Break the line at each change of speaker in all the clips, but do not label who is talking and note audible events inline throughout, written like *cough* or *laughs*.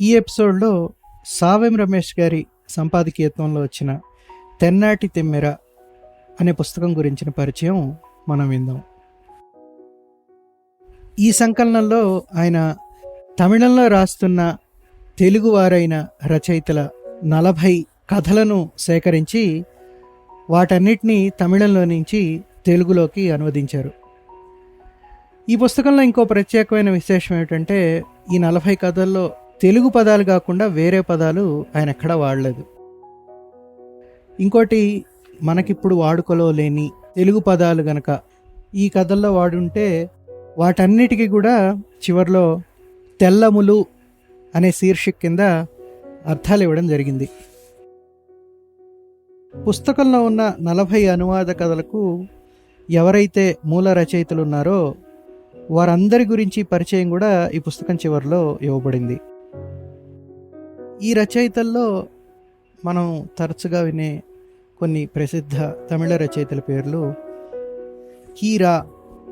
ఈ ఎపిసోడ్లో సావెం రమేష్ గారి సంపాదకీయత్వంలో వచ్చిన తెన్నాటి తెమ్మెర అనే పుస్తకం గురించిన పరిచయం మనం విందాం. ఈ సంకలనంలో ఆయన తమిళంలో రాస్తున్న తెలుగువారైన రచయితల నలభై కథలను సేకరించి వాటన్నిటినీ తమిళంలో నుంచి తెలుగులోకి అనువదించారు. ఈ పుస్తకంలో ఇంకో ప్రత్యేకమైన విశేషం ఏమిటంటే ఈ నలభై కథల్లో తెలుగు పదాలు కాకుండా వేరే పదాలు ఆయన ఎక్కడా వాడలేదు. ఇంకోటి మనకిప్పుడు వాడుకలో లేని తెలుగు పదాలు గనక ఈ కథల్లో వాడుంటే వాటన్నిటికీ కూడా చివర్లో తెల్లములు అనే శీర్షిక కింద అర్థాలు ఇవ్వడం జరిగింది. పుస్తకంలో ఉన్న నలభై అనువాద కథలకు ఎవరైతే మూల రచయితలు ఉన్నారో వారందరి గురించి పరిచయం కూడా ఈ పుస్తకం చివరిలో ఇవ్వబడింది. ఈ రచయితల్లో మనం తరచుగా వినే కొన్ని ప్రసిద్ధ తమిళ రచయితల పేర్లు కీరా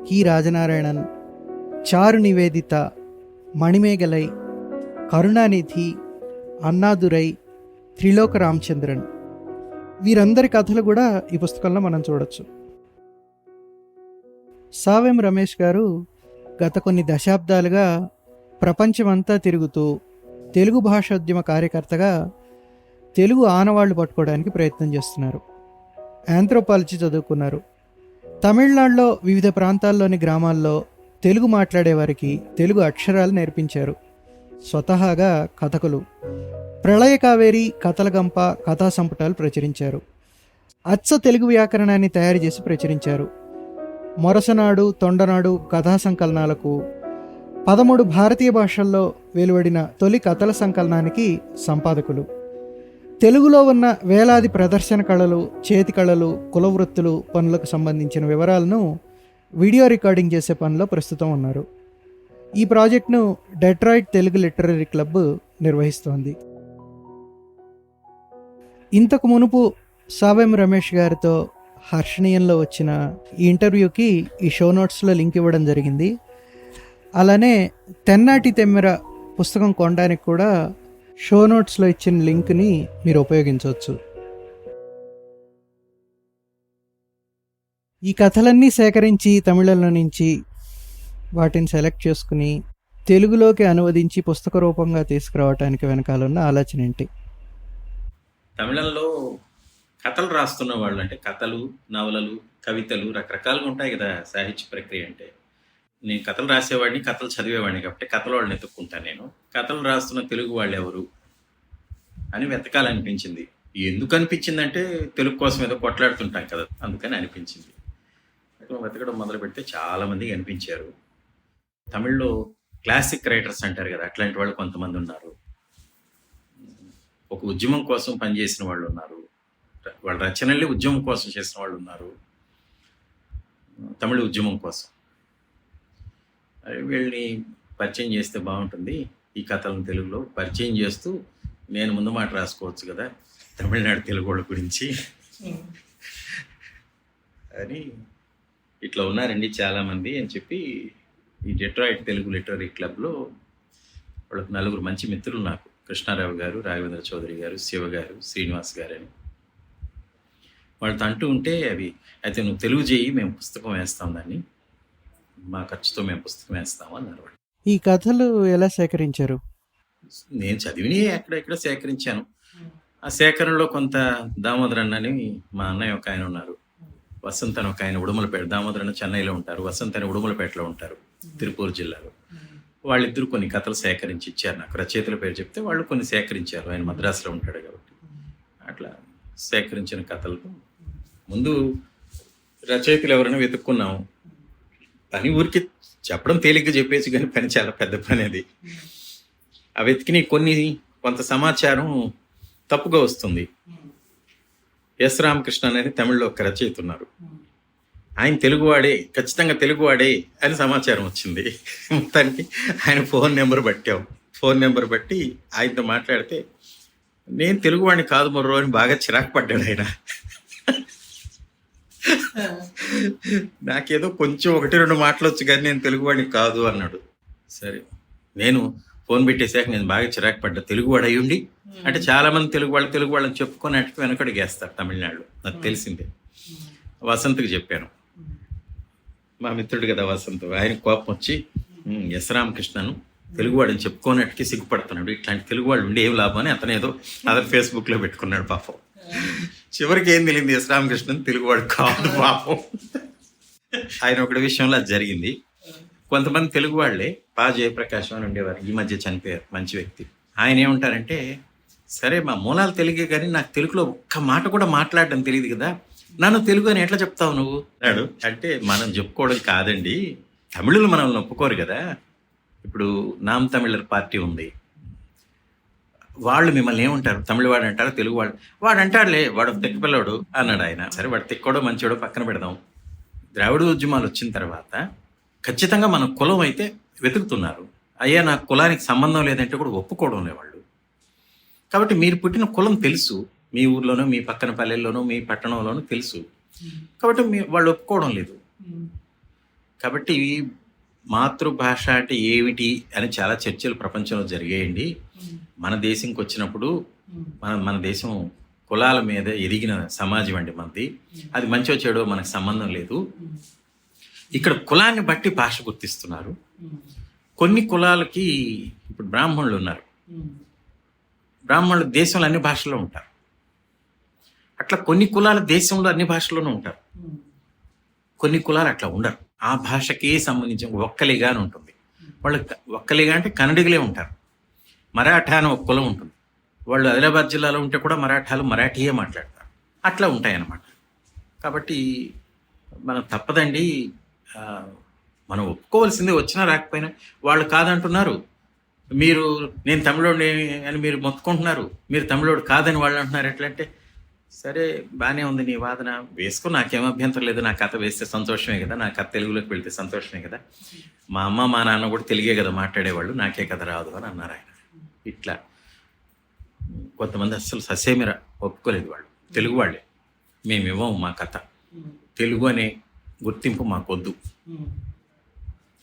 కీ రాజనారాయణన్ చారు నివేదిత మణిమేగలై కరుణానిధి అన్నాదురై త్రిలోక రామచంద్రన్. వీరందరి కథలు కూడా ఈ పుస్తకంలో మనం చూడొచ్చు. సావెం రమేష్ గారు గత కొన్ని దశాబ్దాలుగా ప్రపంచమంతా తిరుగుతూ తెలుగు భాషోద్యమ కార్యకర్తగా తెలుగు ఆనవాళ్ళు పట్టుకోవడానికి ప్రయత్నం చేస్తున్నారు. ఆంథ్రోపాలజీ చదువుకున్నారు. తమిళనాడులో వివిధ ప్రాంతాల్లోని గ్రామాల్లో తెలుగు మాట్లాడేవారికి తెలుగు అక్షరాలు నేర్పించారు. స్వతహాగా కథకులు. ప్రళయ కావేరి కథల గంప కథా సంపుటాలు ప్రచురించారు. అచ్చ తెలుగు వ్యాకరణాన్ని తయారు చేసి ప్రచురించారు. మొరసనాడు తొండనాడు కథా సంకలనాలకు పదమూడు భారతీయ భాషల్లో వెలువడిన తొలి కథల సంకలనానికి సంపాదకులు. తెలుగులో ఉన్న వేలాది ప్రదర్శన కళలు చేతి కళలు కులవృత్తులు పనులకు సంబంధించిన వివరాలను వీడియో రికార్డింగ్ చేసే పనిలో ప్రస్తుతం ఉన్నారు. ఈ ప్రాజెక్ట్ను డెట్రాయిట్ తెలుగు లిటరరీ క్లబ్ నిర్వహిస్తోంది. ఇంతకు మునుపు సావెం రమేష్ గారితో హర్షణీయంలో వచ్చిన ఈ ఇంటర్వ్యూకి ఈ షో నోట్స్లో లింక్ ఇవ్వడం జరిగింది. అలానే తెన్నాటి తెమ్మెర పుస్తకం కొనడానికి కూడా షో నోట్స్లో ఇచ్చిన లింక్ని మీరు ఉపయోగించవచ్చు. ఈ కథలన్నీ సేకరించి తమిళంలో నుంచి వాటిని సెలెక్ట్ చేసుకుని తెలుగులోకి అనువదించి పుస్తక రూపంగా తీసుకురావడానికి వెనకాలన్న ఆలోచన ఏంటి?
తమిళంలో కథలు రాస్తున్న వాళ్ళు అంటే కథలు నవలలు కవితలు రకరకాలుగా ఉంటాయి కదా సాహిత్య ప్రక్రియ అంటే. నేను కథలు రాసేవాడిని కథలు చదివేవాడిని కాబట్టి కథల వాళ్ళని ఎత్తుక్కుంటాను నేను. కథలు రాస్తున్న తెలుగు వాళ్ళు ఎవరు అని వెతకాలనిపించింది. ఎందుకు అనిపించిందంటే తెలుగు కోసం ఏదో కొట్లాడుతుంటాం కదా అందుకని అనిపించింది. వెతకడం మొదలు పెడితే చాలామంది అనిపించారు. తమిళ్ళో క్లాసిక్ రైటర్స్ అంటారు కదా అట్లాంటి వాళ్ళు కొంతమంది ఉన్నారు. ఒక ఉద్యమం కోసం పనిచేసిన వాళ్ళు ఉన్నారు. వాళ్ళ రచనల్ని ఉద్యమం కోసం చేసిన వాళ్ళు ఉన్నారు. తమిళ ఉద్యమం కోసం. వీళ్ళని పరిచయం చేస్తే బాగుంటుంది. ఈ కథలను తెలుగులో పరిచయం చేస్తూ నేను ముందు మాట రాసుకోవచ్చు కదా తమిళనాడు తెలుగు వాళ్ళ గురించి. అని ఇట్లా ఉన్నారండి చాలామంది అని చెప్పి ఈ డెట్రాయిట్ తెలుగు లిటరీ క్లబ్లో వాళ్ళకి నలుగురు మంచి మిత్రులు నాకు. కృష్ణారావు గారు రాఘవేంద్ర చౌదరి గారు శివ గారు శ్రీనివాస్ గారు అని. వాళ్ళతో అంటూ ఉంటే అవి అయితే నువ్వు తెలుగు చేయి మేము పుస్తకం వేస్తాం దాన్ని. మా ఖర్చుతో మేము పుస్తకం వేస్తాము అన్నారు వాళ్ళు
ఈ కథలు ఎలా సేకరించారు?
నేను చదివిని ఎక్కడెక్కడ సేకరించాను. ఆ సేకరణలో కొంత దామోదరన్ అని మా అన్నయ్య ఒక ఆయన ఉన్నారు. వసంత్ అని ఒక ఆయన ఉడుమలపేట దామోదరన్ చెన్నైలో ఉంటారు. వసంత్ అని ఉడుమలపేటలో ఉంటారు తిరుపూర్ జిల్లాలో. వాళ్ళిద్దరు కొన్ని కథలు సేకరించి ఇచ్చారు నాకు. రచయితల పేరు చెప్తే వాళ్ళు కొన్ని సేకరించారు. ఆయన మద్రాసులో ఉంటాడు కాబట్టి. అట్లా సేకరించిన కథలకు ముందు రచయితలు ఎవరైనా వెతుక్కున్నాం. పని ఊరికి చెప్పడం తేలిగ్గా చెప్పేసి కానీ పని చాలా పెద్ద పని అది. ఆ వెతికిన కొన్ని కొంత సమాచారం తప్పుగా వస్తుంది. ఎస్ రామకృష్ణ అనేది తమిళ్ళో ఒక రచయిత ఉన్నారు. ఆయన తెలుగువాడే ఖచ్చితంగా తెలుగువాడే అని సమాచారం వచ్చింది. మొత్తానికి ఆయన ఫోన్ నెంబర్ పట్టాం. ఫోన్ నెంబర్ బట్టి ఆయనతో మాట్లాడితే నేను తెలుగువాడిని కాదు మరో అని బాగా చిరాకు పడ్డాడు ఆయన. *laughs* నాకేదో కొంచెం ఒకటి రెండు మాటలు వచ్చు కానీ నేను తెలుగువాడిని కాదు అన్నాడు. సరే నేను ఫోన్ పెట్టేసాక నేను బాగా చిరాకు పడ్డా. తెలుగు వాడు అయ్యుండి అంటే చాలా మంది తెలుగు వాళ్ళు తెలుగు వాళ్ళని చెప్పుకొని అటు వెనకడికి వేస్తారు తమిళనాడు నాకు తెలిసిందే. వసంత్కి చెప్పాను. మా మిత్రుడు కదా వసంత్ ఆయన కోపం వచ్చి "ఉమ్, ఎస్ రామకృష్ణను తెలుగు వాడని చెప్పుకోనట్టుకి సిగ్గుపడుతున్నాడు. ఇట్లాంటి తెలుగు వాళ్ళు ఉండి ఏం లాభం అని అతను ఏదో అదర్ ఫేస్బుక్లో పెట్టుకున్నాడు పాపం. చివరికి ఏం తెలియదు ఎస్ రామకృష్ణన్ తెలుగువాడు కాదు పాపం. ఆయన ఒకటి విషయంలో అది జరిగింది. కొంతమంది తెలుగు వాళ్ళే పా జయప్రకాశం అని ఉండేవారు ఈ మధ్య చనిపోయారు మంచి వ్యక్తి. ఆయన ఏమంటారంటే సరే మా మూలాలు తెలుగే కానీ నాకు తెలుగులో ఒక్క మాట కూడా మాట్లాడడం తెలియదు కదా నన్ను తెలుగు అని ఎట్లా చెప్తావు నువ్వు? అన్నాడు. అంటే మనం చెప్పుకోవడం కాదండి తమిళులు మనల్ని ఒప్పుకోరు కదా. ఇప్పుడు నామ్ తమిళర్ పార్టీ ఉంది. వాళ్ళు మిమ్మల్ని ఏమంటారు? తమిళ వాడు అంటారు? తెలుగు వాడు వాడు అంటాడులే వాడు తెక్క పిల్లవాడు అన్నాడు ఆయన. సరే వాడు తెక్కడో మంచివాడో పక్కన పెడదాం. ద్రావిడ ఉద్యమాలు వచ్చిన తర్వాత ఖచ్చితంగా మన కులం అయితే వెతుకుతున్నారు. అయ్యా నా కులానికి సంబంధం లేదంటే కూడా ఒప్పుకోవడం లేవాళ్ళు కాబట్టి మీరు పుట్టిన కులం తెలుసు. మీ ఊర్లోనో మీ పక్కన పల్లెల్లోనో మీ పట్టణంలోనో తెలుసు. కాబట్టి మీ వాళ్ళు ఒప్పుకోవడం లేదు. కాబట్టి మాతృభాష అంటే ఏమిటి అని చాలా చర్చలు ప్రపంచంలో జరిగాయండి. మన దేశంకి వచ్చినప్పుడు మన మన దేశం కులాల మీద ఎదిగిన సమాజం అండి మనది. అది మంచో చెడో మనకు సంబంధం లేదు. ఇక్కడ కులాన్ని బట్టి భాష గుర్తిస్తున్నారు. కొన్ని కులాలకి ఇప్పుడు బ్రాహ్మణులు ఉన్నారు. బ్రాహ్మణులు దేశంలో అన్ని భాషల్లో ఉంటారు. అట్లా కొన్ని కులాల దేశంలో అన్ని భాషల్లోనూ ఉంటారు. కొన్ని కులాలు అట్లా ఉండరు. ఆ భాషకే సంబంధించిన ఒక్కలిగా అని ఉంటుంది వాళ్ళు క- ఒక్కలిగా అంటే కన్నడిగలే ఉంటారు. మరాఠా అని ఒక కులం ఉంటుంది. వాళ్ళు ఆదిలాబాద్ జిల్లాలో ఉంటే కూడా మరాఠాలు మరాఠీయే మాట్లాడతారు. అట్లా ఉంటాయన్నమాట. కాబట్టి మనం తప్పదండి మనం ఒప్పుకోవాల్సిందే వచ్చినా రాకపోయినా వాళ్ళు కాదంటున్నారు. మీరు నేను తమిళోడిని అని మీరు మొత్తుకుంటున్నారు. మీరు తమిళోడు కాదని వాళ్ళు అంటున్నారు. ఎట్లంటే సరే బాగానే ఉంది నీ వాదన. వేసుకో నాకేం అభ్యంతరం లేదు. నా కథ వేస్తే సంతోషమే కదా. నా కథ తెలుగులోకి వెళ్తే సంతోషమే కదా. మా అమ్మ మా నాన్న కూడా తెలుగే కదా మాట్లాడేవాళ్ళు. నాకే కథ రాదు అని అన్నారు ఆయన. ఇట్లా. కొంతమంది అస్సలు ససేమిర ఒప్పుకోలేదు వాళ్ళు. తెలుగు వాళ్ళే. మేము ఇవ్వము మా కథ. తెలుగు అనే గుర్తింపు మాకొద్దు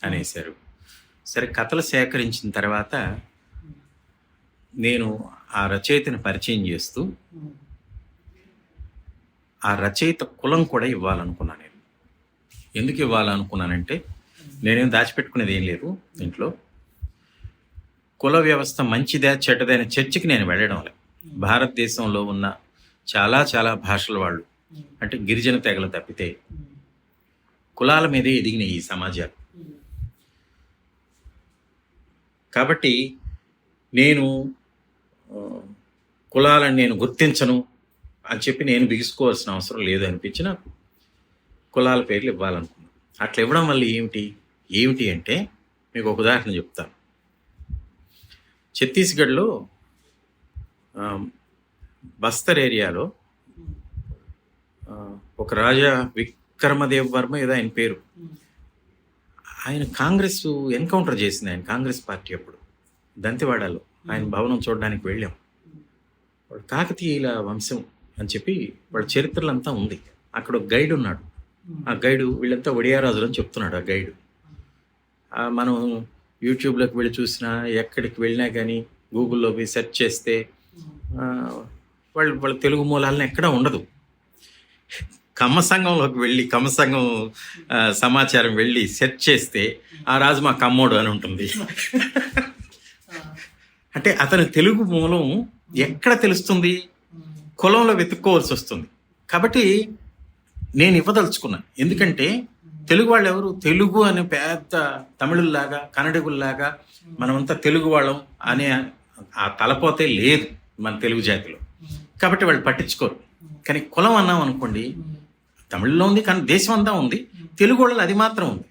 అనేసారు సరే కథలు సేకరించిన తర్వాత నేను ఆ రచయితని పరిచయం చేస్తూ ఆ రచయిత కులం కూడా ఇవ్వాలనుకున్నాను నేను. ఎందుకు ఇవ్వాలనుకున్నానంటే నేనేం దాచిపెట్టుకునేది ఏం లేదు ఇంట్లో. కుల వ్యవస్థ మంచిదా చెడ్డదైన చర్చకి నేను వెళ్ళడం లేదు. భారతదేశంలో ఉన్న చాలా చాలా భాషల వాళ్ళు అంటే గిరిజన తెగలు తప్పితే కులాల మీదే ఎదిగిన ఈ సమాజాలు. కాబట్టి నేను కులాలను నేను గుర్తించను అని చెప్పి నేను బిగుసుకోవాల్సిన అవసరం లేదు అనిపించి నాకు కులాల పేర్లు ఇవ్వాలనుకున్నాను అట్లా ఇవ్వడం వల్ల ఏమిటి? ఏమిటి అంటే మీకు ఒక ఉదాహరణ చెప్తాను. ఛత్తీస్గఢ్లో బస్తర్ ఏరియాలో ఒక రాజా విక్రమదేవ్ వర్మ ఏదో ఆయన పేరు. ఆయన కాంగ్రెస్ ఎన్కౌంటర్ చేసింది ఆయన కాంగ్రెస్ పార్టీ అప్పుడు దంతెవాడలో. ఆయన భవనం చూడడానికి వెళ్ళాం. వాడు కాకతీయుల వంశం అని చెప్పి వాళ్ళ చరిత్రలంతా ఉంది. అక్కడ ఒక గైడ్ ఉన్నాడు. ఆ గైడు వీళ్ళంతా ఒడియారాజులు అని చెప్తున్నాడు ఆ గైడు. మనం యూట్యూబ్లోకి వెళ్ళి చూసినా ఎక్కడికి వెళ్ళినా కానీ గూగుల్లో పోయి సెర్చ్ చేస్తే వాళ్ళు వాళ్ళ తెలుగు మూలాలను ఎక్కడా ఉండదు. కమ్మ సంఘంలోకి వెళ్ళి కమ్మ సంఘం సమాచారం వెళ్ళి సెర్చ్ చేస్తే ఆ రాజు మా కమ్మోడు అని ఉంటుంది. అంటే అతని తెలుగు మూలం ఎక్కడ తెలుస్తుంది? కులంలో వెతుక్కోవాల్సి వస్తుంది. కాబట్టి నేను ఇవ్వదలుచుకున్నాను. ఎందుకంటే తెలుగు వాళ్ళు ఎవరు? తెలుగు అనే పెద్ద తమిళుల్లాగా కన్నడిగుల్లాగా మనమంతా తెలుగు వాళ్ళం అనే ఆ తలపోతే లేదు మన తెలుగు జాతిలో. కాబట్టి వాళ్ళు పట్టించుకోరు. కానీ కులం అన్నాం అనుకోండి తమిళ్ళో ఉంది కానీ దేశం అంతా ఉంది. తెలుగు వాళ్ళు అది మాత్రం ఉంది.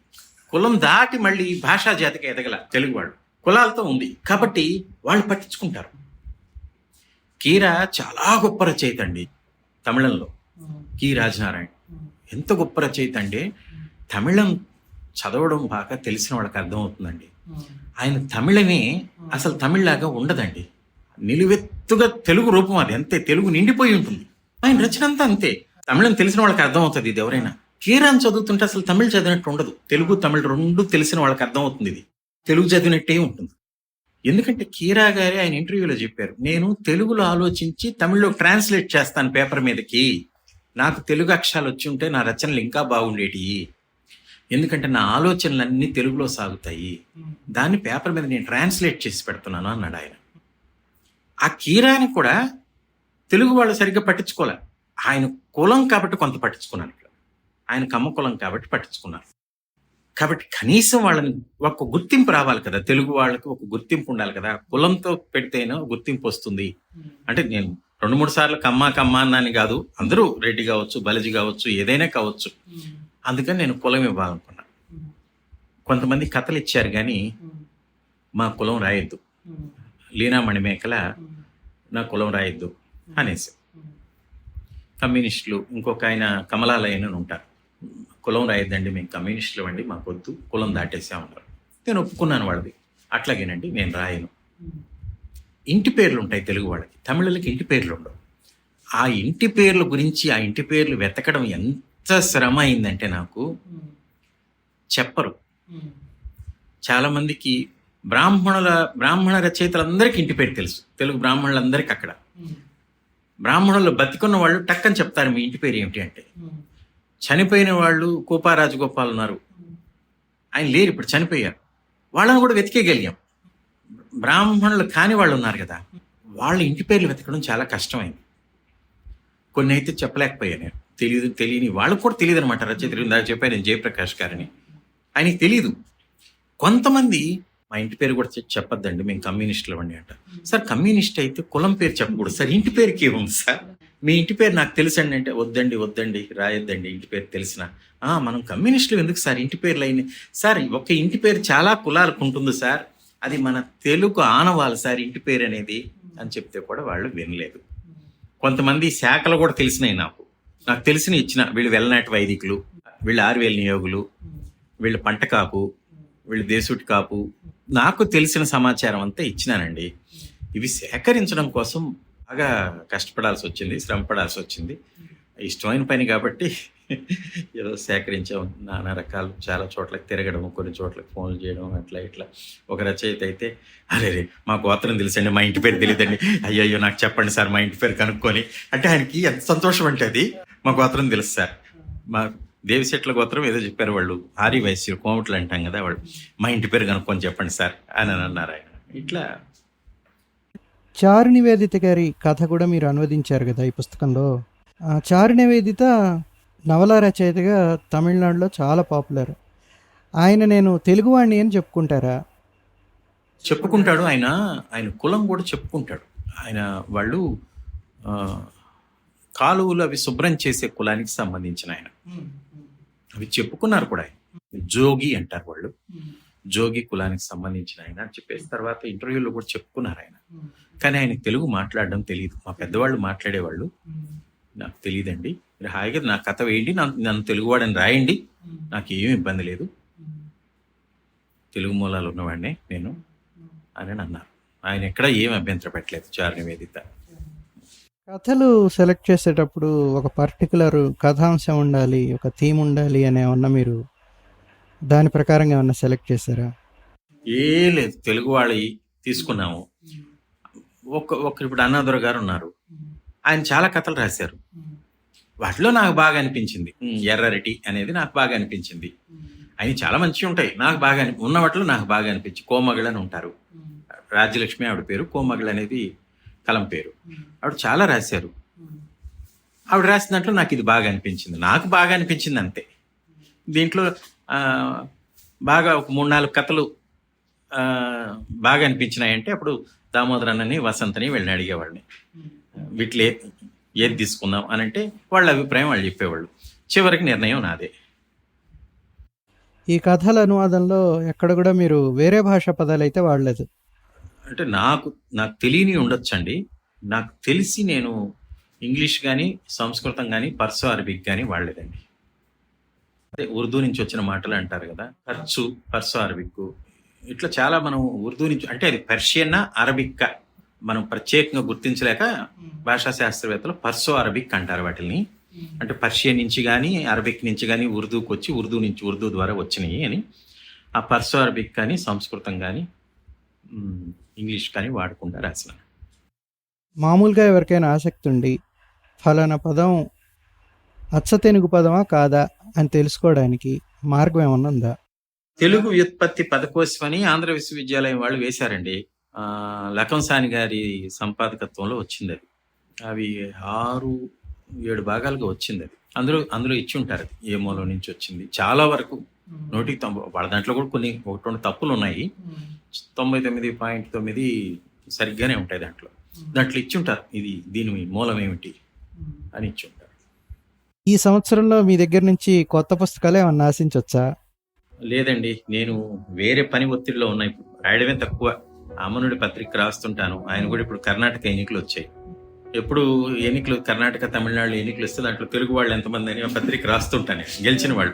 కులం దాటి మళ్ళీ భాషా జాతికి ఎదగల తెలుగు వాళ్ళు కులాలతో ఉంది. కాబట్టి వాళ్ళు పట్టించుకుంటారు. కీరా చాలా గొప్ప రచయిత అండి తమిళంలో. కి రాజనారాయణ. ఎంత గొప్ప రచయిత అంటే తమిళం చదవడం బాగా తెలిసిన వాళ్ళకి అర్థమవుతుందండి. ఆయన తమిళమే అసలు తమిళ్ళాగా ఉండదండి. నిలువెత్తుగా తెలుగు రూపం అది అంతే తెలుగు నిండిపోయి ఉంటుంది. ఆయన రచన అంతా అంతే. తమిళం తెలిసిన వాళ్ళకి అర్థమవుతుంది ఇది ఎవరైనా. కీరాన్ చదువుతుంటే అసలు తమిళ్ చదివినట్టు ఉండదు. తెలుగు తమిళ్ రెండు తెలిసిన వాళ్ళకి అర్థమవుతుంది ఇది. తెలుగు చదివినట్టే ఉంటుంది. ఎందుకంటే కీరా గారే ఆయన ఇంటర్వ్యూలో చెప్పారు నేను తెలుగులో ఆలోచించి తమిళ్ళో ట్రాన్స్లేట్ చేస్తాను పేపర్ మీదకి. నాకు తెలుగు అక్షరాలు వచ్చి ఉంటే నా రచనలు ఇంకా బాగుండేటి ఎందుకంటే నా ఆలోచనలన్నీ తెలుగులో సాగుతాయి. దాన్ని పేపర్ మీద నేను ట్రాన్స్లేట్ చేసి పెడుతున్నాను అన్నాడు ఆయన. ఆ కీరాని కూడా తెలుగు వాళ్ళు సరిగ్గా పట్టించుకోలే. ఆయన కులం కాబట్టి కొంత పట్టించుకున్నాను ఇక్కడ. ఆయన కమ్మ కులం కాబట్టి పట్టించుకున్నారు కాబట్టి కనీసం వాళ్ళని ఒక గుర్తింపు రావాలి కదా. తెలుగు వాళ్ళకి ఒక గుర్తింపు ఉండాలి కదా. కులంతో పెడితేనే గుర్తింపు వస్తుంది. అంటే నేను రెండు మూడు సార్లు కమ్మ కమ్మ అన్నాని కాదు. అందరూ రెడ్డి కావచ్చు బలిజి కావచ్చు ఏదైనా కావచ్చు. అందుకని నేను కులం ఇవ్వాలనుకున్నా. కొంతమంది కథలు ఇచ్చారు కానీ మా కులం రాయొద్దు. లీనామణి మేకల నా కులం రాయొద్దు అనేసి. కమ్యూనిస్టులు ఇంకొక ఆయన కమలాలయన్ ఉంటారు. కులం రాయొద్దండి మేము కమ్యూనిస్టులు అండి మాకొద్దు కులం దాటేసామన్నారు నేను ఒప్పుకున్నాను వాళ్ళది. అట్లాగేనండి నేను రాయను. ఇంటి పేర్లు ఉంటాయి తెలుగు వాళ్ళకి. తమిళలకి ఇంటి పేర్లు ఉండవు. ఆ ఇంటి పేర్ల గురించి ఆ ఇంటి పేర్లు వెతకడం ఎంత శ్రమ అయిందంటే నాకు చెప్పరు. చాలా మందికి బ్రాహ్మణుల బ్రాహ్మణ రచయితలందరికీ ఇంటి పేరు తెలుసు. తెలుగు బ్రాహ్మణులందరికీ అక్కడ. బ్రాహ్మణులు బతికున్న వాళ్ళు టక్కని చెప్తారు మీ ఇంటి పేరు ఏమిటి అంటే. చనిపోయిన వాళ్ళు కోపా రాజగోపాల్ ఉన్నారు. ఆయన లేరు ఇప్పుడు చనిపోయారు. వాళ్ళని కూడా వెతికేయగలిగాం. బ్రాహ్మణులు కాని వాళ్ళు ఉన్నారు కదా. వాళ్ళ ఇంటి పేర్లు వెతకడం చాలా కష్టమైంది. కొన్ని అయితే చెప్పలేకపోయాను నేను. తెలియదు తెలియని వాళ్ళకు కూడా తెలియదు అనమాట రచయితలు ఇందాక చెప్పాను నేను జయప్రకాష్ గారని. ఆయనకి తెలియదు కొంతమంది మా ఇంటి పేరు కూడా చెప్పొద్దండి మేము కమ్యూనిస్టులు అండి అంట. సార్ కమ్యూనిస్ట్ అయితే కులం పేరు చెప్పకూడదు. సార్ ఇంటి పేరుకి ఏముంది సార్. మీ ఇంటి పేరు నాకు తెలుసండి అంటే వద్దండి వద్దండి రాయొద్దండి ఇంటి పేరు తెలిసిన. మనం కమ్యూనిస్టులు ఎందుకు సార్ ఇంటి పేర్లు అయిన సార్ ఒక ఇంటి పేరు చాలా కులాలకు ఉంటుంది సార్. అది మన తెలుగు ఆనవాలి సార్ ఇంటి పేరు అనేది అని చెప్తే కూడా వాళ్ళు వినలేదు. కొంతమంది శాఖలు కూడా తెలిసినాయి నాకు. నాకు తెలిసిన ఇచ్చిన వీళ్ళు వెళ్ళనాటి వైదికులు వీళ్ళు ఆరువేలు నియోగులు వీళ్ళు పంట కాపు వీళ్ళు దేశుటి కాపు నాకు తెలిసిన సమాచారం అంతా ఇచ్చినానండి. ఇవి సేకరించడం కోసం బాగా కష్టపడాల్సి వచ్చింది శ్రమపడాల్సి వచ్చింది. ఇష్టమైన పని కాబట్టి ఏదో సేకరించాం నానా రకాలు చాలా చోట్లకి తిరగడం కొన్ని చోట్లకి ఫోన్లు చేయడం అట్లా ఇట్లా. ఒక రచయిత అయితే అరే రే మా గోత్రం తెలుసండి మా ఇంటి పేరు తెలియదండి అయ్యయ్యో నాకు చెప్పండి సార్ మా ఇంటి పేరు కనుక్కొని. అంటే ఆయనకి ఎంత సంతోషం అంటే అది మా గోత్రం తెలుసు సార్. మా దేవిశెట్ల గోత్రం ఏదో చెప్పారు వాళ్ళు ఆరి వైశ్యులు కోమట్లు అంటాం కదా వాళ్ళు. మా ఇంటి పేరు కనుక్కొని చెప్పండి సార్ అని అని అన్నారు ఆయన. ఇట్లా.
చారు నివేదిత గారి కథ కూడా మీరు అనువదించారు కదా ఈ పుస్తకంలో. చారు నివేదిత నవల రచయితగా తమిళనాడులో చాలా పాపులర్. ఆయన నేను తెలుగువాణ్ణి అని చెప్పుకుంటారా?
చెప్పుకుంటాడు ఆయన. ఆయన కులం కూడా చెప్పుకుంటాడు. ఆయన వాళ్ళు కాలువలు అవి శుభ్రం చేసే కులానికి సంబంధించిన ఆయన. అవి చెప్పుకున్నారు కూడా ఆయన. జోగి అంటారు వాళ్ళు. జోగి కులానికి సంబంధించిన ఆయన అని చెప్పేసి తర్వాత ఇంటర్వ్యూలో కూడా చెప్పుకున్నారు ఆయన. కానీ ఆయన తెలుగు మాట్లాడడం తెలియదు మా పెద్దవాళ్ళు మాట్లాడేవాళ్ళు. నాకు తెలియదండి మీరు హాయిగా నా కథ వేయండి నన్ను తెలుగువాడని రాయండి. నాకు ఏమీ ఇబ్బంది లేదు. తెలుగు మూలాలు ఉన్నవాడినే నేను అని అన్నారు. ఆయన ఎక్కడ ఏం అభ్యంతరం పెట్టలేదు చారు నివేదిత
కథలు సెలెక్ట్ చేసేటప్పుడు ఒక పర్టికులర్ కథాంశం ఉండాలి ఒక థీమ్ ఉండాలి అని ఏమన్నా మీరు దాని ప్రకారంగా ఏమన్నా సెలెక్ట్ చేశారా?
ఏ లేదు తెలుగు వాళ్ళవి తీసుకున్నాము. ఒక ఒక ఇప్పుడు అన్నాదుర గారు ఉన్నారు. ఆయన చాలా కథలు రాశారు. వాటిలో నాకు బాగా అనిపించింది. ఉమ్, ఎర్రరెడ్డి అనేది నాకు బాగా అనిపించింది. ఆయన చాలా మంచిగా ఉంటాయి. నాకు బాగా అనిపి ఉన్న వాటిలో నాకు బాగా అనిపించి కోమగళ్ళు అని ఉంటారు. రాజ్యలక్ష్మి ఆవిడ పేరు కోమగళ్ళు అనేది కలం పేరు. ఆవిడ చాలా రాశారు. ఆవిడ రాసిన దాంట్లో నాకు ఇది బాగా అనిపించింది. నాకు బాగా అనిపించింది అంతే. దీంట్లో బాగా ఒక మూడు నాలుగు కథలు బాగా అనిపించినాయంటే అప్పుడు దామోదరన్నని వసంతని వెళ్ళి అడిగేవాడిని. వీటిలో ఏది తీసుకుందాం అని అంటే వాళ్ళ అభిప్రాయం వాళ్ళు చెప్పేవాళ్ళు. చివరికి నిర్ణయం నాదే.
ఈ కథల అనువాదంలో ఎక్కడ కూడా మీరు వేరే భాషా పదాలు అయితే వాడలేదు.
అంటే నాకు నాకు తెలియని ఉండొచ్చండి. నాకు తెలిసి నేను ఇంగ్లీష్ కానీ సంస్కృతం కానీ పర్సో అరబిక్ కానీ వాడలేదండి. అదే ఉర్దూ నుంచి వచ్చిన మాటలు అంటారు కదా ఖర్చు పర్సో అరబిక్ ఇట్లా చాలా మనం ఉర్దూ నుంచి అంటే అది పర్షియన్నా అరబిక్కా? మనం ప్రత్యేకంగా గుర్తించలేక భాషా శాస్త్రవేత్తలు పర్సో అరబిక్ అంటారు వాటిని అంటే పర్షియన్ నుంచి కానీ అరబిక్ నుంచి కానీ ఉర్దూకి వచ్చి ఉర్దూ నుంచి ఉర్దూ ద్వారా వచ్చినాయి అని. ఆ పర్సో అరబిక్ కానీ సంస్కృతం కానీ ఇంగ్లీష్ కానీ వాడకుండా రాసినాను
మామూలుగా ఎవరికైనా ఆసక్తి ఉండి ఫలానా పదం అచ్చతెనుగు పదమా కాదా అని తెలుసుకోవడానికి మార్గం ఏమన్నా ఉందా?
తెలుగు వ్యుత్పత్తి పదకోశం అని ఆంధ్ర విశ్వవిద్యాలయం వాళ్ళు వేశారండి. లకంసాని గారి సంపాదకత్వంలో వచ్చింది అది అవి ఆరు ఏడు భాగాలుగా వచ్చింది అది అందులో అందులో ఇచ్చి ఉంటారు అది. ఏ మూలం నుంచి వచ్చింది. చాలా వరకు నూటికి తొంభై వాళ్ళ దాంట్లో కూడా కొన్ని ఒకటి రెండు తప్పులు ఉన్నాయి. తొంభై తొమ్మిది పాయింట్ తొమ్మిది సరిగ్గానే ఉంటాయి దాంట్లో. దాంట్లో ఇచ్చి ఉంటారు ఇది దీని మూలం ఏమిటి అని ఇచ్చి ఉంటారు
ఈ సంవత్సరంలో మీ దగ్గర నుంచి కొత్త పుస్తకాలు ఏమన్నా ఆశించవచ్చా
లేదండి. నేను వేరే పని ఒత్తిడిలో ఉన్నా. ఇప్పుడు రాయడమే తక్కువ. అమనుడి పత్రిక రాస్తుంటాను. ఆయన కూడా ఇప్పుడు కర్ణాటక ఎన్నికలు వచ్చాయి. ఎప్పుడు ఎన్నికలు కర్ణాటక తమిళనాడు ఎన్నికలు వస్తే దాంట్లో తెలుగు వాళ్ళు ఎంతమంది అని పత్రిక రాస్తుంటాను. గెలిచిన వాళ్ళు.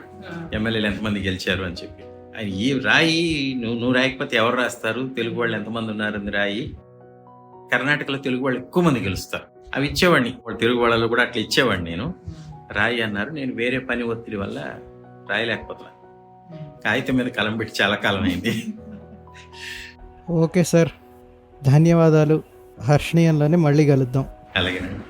ఎమ్మెల్యేలు ఎంతమంది గెలిచారు అని చెప్పి. ఆయన ఈ రాయి నువ్వు నువ్వు రాయకపోతే ఎవరు రాస్తారు? తెలుగు వాళ్ళు ఎంతమంది ఉన్నారని రాయి. కర్ణాటకలో తెలుగు వాళ్ళు ఎక్కువ మంది గెలుస్తారు. అవి ఇచ్చేవాడిని. వాళ్ళు తెలుగు వాళ్ళలో కూడా అట్లా ఇచ్చేవాడిని నేను. రాయి అన్నారు. నేను వేరే పని ఒత్తిడి వల్ల రాయలేకపోతున్నాను. కాగితం మీద కలం పెట్టి చాలా కాలం అయింది.
Okay sir. ధన్యవాదాలు. హర్షణీయంలోనే మళ్ళీ కలుద్దాం.
అలాగేనండి.